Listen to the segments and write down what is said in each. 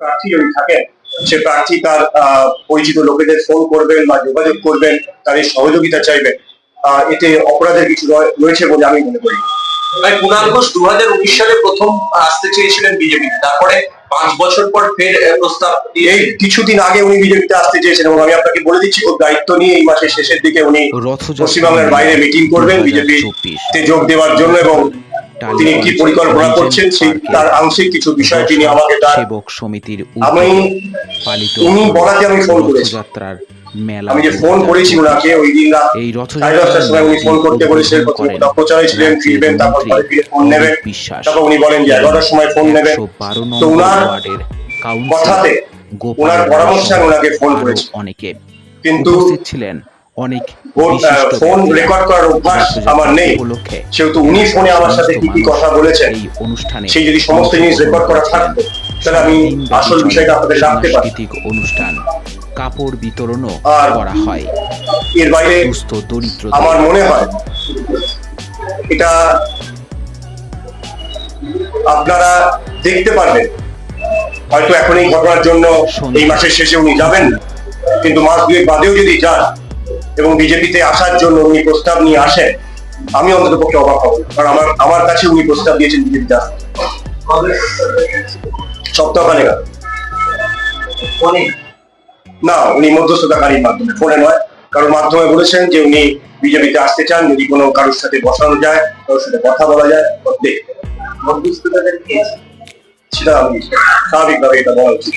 প্রার্থী যদি থাকেন সে প্রার্থী তার পরিচিত লোকেদের ফোন করবেন বা যোগাযোগ করবেন তাদের সহযোগিতা চাইবেন। এতে অপরাধের কিছু রয়েছে বলে আমি মনে করি। ভাই কুণাল ঘোষ দু হাজার উনিশ সালে প্রথম আসতে চেয়েছিলেন বিজেপি তারপরে পাঁচ বছর পর ফের প্রস্তাব এই কিছুদিন আগে উনি বিজেপিতে আসতে চেয়েছেন এবং আমি আপনাকে বলে দিচ্ছি ওর দায়িত্ব নিয়ে এই মাসের শেষের দিকে উনি পশ্চিমবাংলার বাইরে মিটিং করবেন। বিজেপি তে যোগ দেওয়ার জন্য এবং তিনি কি পরিকল্পনা করছেন সেই তার আংশিক কিছু বিষয় তিনি আমাকে তার সেবক সমিতির আমি পালিত উনি বলাতে আমি ফোন করেছি। রথযাত্রার মেলা আমি যে ফোন করেছি ওনাকে ওই দিন রাত এই দশটার সময় উনি ফোন করতে বলেছিলেন প্রথম কোথাও প্রচারে ছিলেন ফিরবেন তারপর ঘরে ফিরে ফোন নেবেন। তারপর উনি বলেন যে এগারোটার সময় ফোন নেবেন। তো কাউন্সিলর কথাতে ওনার পরামর্শে আমি ওনাকে ফোন করেছি। অনেকে কিন্তু ছিলেন। অনেক ফোন রেকর্ড করার অভ্যাস আমার নেই। সেহেতু উনি ফোনে আমার সাথে কি কি কথা বলেছেন এই অনুষ্ঠানে সেই যদি সমস্ত জিনিস রেকর্ড করা থাকতো তাহলে আমি আসল বিষয়টা আপনাদের সাংস্কৃতিক অনুষ্ঠান কাপড় বিতরণও করা হয়। এর বাইরে দুস্থ দরিদ্র আমার মনে হয় এটা আপনারা দেখতে পারবেন। হয়তো এখন এই ঘটনার জন্য এই মাসের শেষে উনি যাবেন কিন্তু মাস দুয়েক বাদেও যদি যান এবং বিজেপিতে আসার জন্য উনি প্রস্তাব নিয়ে আসেন আমি অন্তত পক্ষে অবাক হব কারণ আমার আমার কাছে উনি প্রস্তাব দিয়েছেন বিজেপিতে আসতে। সপ্তাহখানেক না উনি মধ্যস্থতাকারীর মাধ্যমে ফোনে নয় কারোর মাধ্যমে বলেছেন যে উনি বিজেপিতে আসতে চান যদি কোনো কারোর সাথে বসানো যায় কারোর সাথে কথা বলা যায় দেখতে সেটা আমি স্বাভাবিকভাবে এটা বলা উচিত।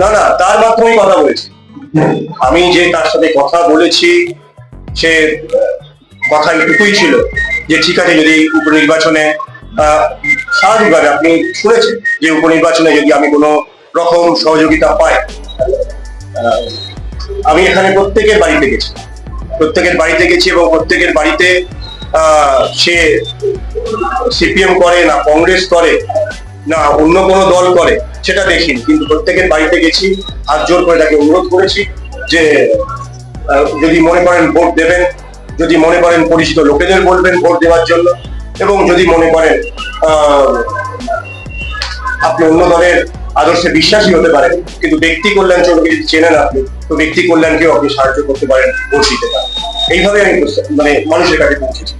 না না তার মাধ্যমেই কথা বলেছি। আমি যে তার সাথে কথা বলেছি, সে কথা এটুকুই ছিল যে ঠিক আছে, যদি উপনির্বাচনে স্বাভাবিকভাবে আপনি শুনেছেন যে উপনির্বাচনে যদি আমি কোনো রকম সহযোগিতা পাই আমি এখানে প্রত্যেকের বাড়িতে গেছি। প্রত্যেকের বাড়িতে গেছি এবং প্রত্যেকের বাড়িতে সে সিপিএম করে না, কংগ্রেস করে না, অন্য কোনো দল করে। সেটা দেখিনি, কিন্তু প্রত্যেকের বাড়িতে গেছি, হাত জোর করে তাকে অনুরোধ করেছি যে যদি মনে করেন ভোট দেবেন, যদি মনে করেন পরিচিত লোকেদের বলবেন ভোট দেওয়ার জন্য, এবং যদি মনে করেন আপনি অন্য দলের আদর্শে বিশ্বাসী হতে পারেন, কিন্তু ব্যক্তি কল্যাণ চলকে যদি চেনেন আপনি, তো ব্যক্তি কল্যাণকেও আপনি সাহায্য করতে পারেন, ভোট দিতে পারেন। এইভাবে আমি মানে মানুষের কাছে পৌঁছেছি।